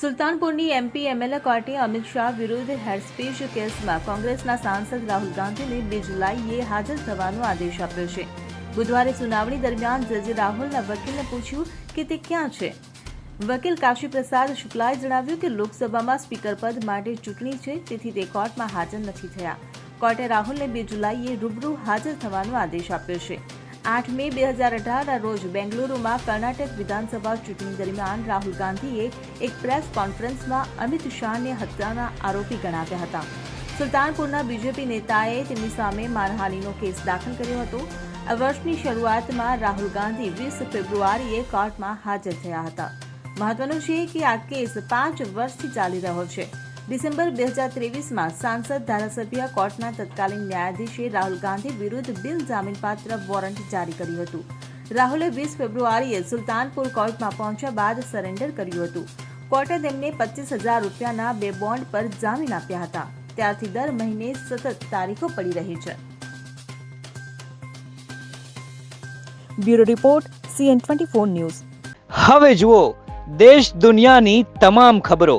સુલતાનપુરની MP MLA કોર્ટે અમિત શાહ વિરુદ્ધ હેરસ્પીચ કેસમાં કોંગ્રેસના સાંસદ રાહુલ ગાંધીને બે જુલાઈએ હાજર થવાનો આદેશ આપ્યો છે. બુધવારે સુનાવણી દરમિયાન જજે રાહુલના વકીલને પૂછ્યું કે તે ક્યાં છે. વકીલ કાશી પ્રસાદ શુક્લાએ જણાવ્યું કે લોકસભામાં સ્પીકર પદ માટે ચૂંટણી છે, તેથી તે કોર્ટમાં હાજર નથી થયા. કોર્ટે રાહુલને બે જુલાઈએ રૂબરૂ હાજર થવાનો આદેશ આપ્યો છે. આઠ મે બે હજાર અઢારના રોજ બેંગલુરુમાં કર્ણાટક વિધાનસભા ચૂંટણી દરમિયાન રાહુલ ગાંધીએ એક પ્રેસ કોન્ફરન્સમાં અમિત શાહને હત્યાના આરોપી ગણાવ્યા હતા. સુલતાનપુરના બીજેપી નેતાએ તેમની સામે માનહાનિનો કેસ દાખલ કર્યો હતો. આ વર્ષની શરૂઆતમાં રાહુલ ગાંધી વીસ ફેબ્રુઆરીએ કોર્ટમાં હાજર થયા હતા. મહત્વનું છે કે આ કેસ પાંચ વર્ષથી ચાલી રહ્યો છે. ડિસેમ્બર બે હજાર ત્રેવીસમાં સાંસદ ધારાસભ્ય કોર્ટના તત્કાલીન ન્યાયાધીશે રાહુલ ગાંધી વિરુદ્ધ બિન જામીનપાત્ર વોરંટ જારી કર્યું હતું. રાહુલે વીસ ફેબ્રુઆરીએ સુલતાનપુર કોર્ટમાં પહોંચ્યા બાદ સરેન્ડર કર્યું હતું. કોર્ટે તેમને પચીસ હજાર રૂપિયાના બે બોન્ડ પર જામીન આપ્યા હતા. ત્યારથી દર મહિને સતત તારીખો પડી રહી છે. Bureau report CN twenty four news. હવે જુઓ, દેશ દુનિયાની તમામ ખબરો.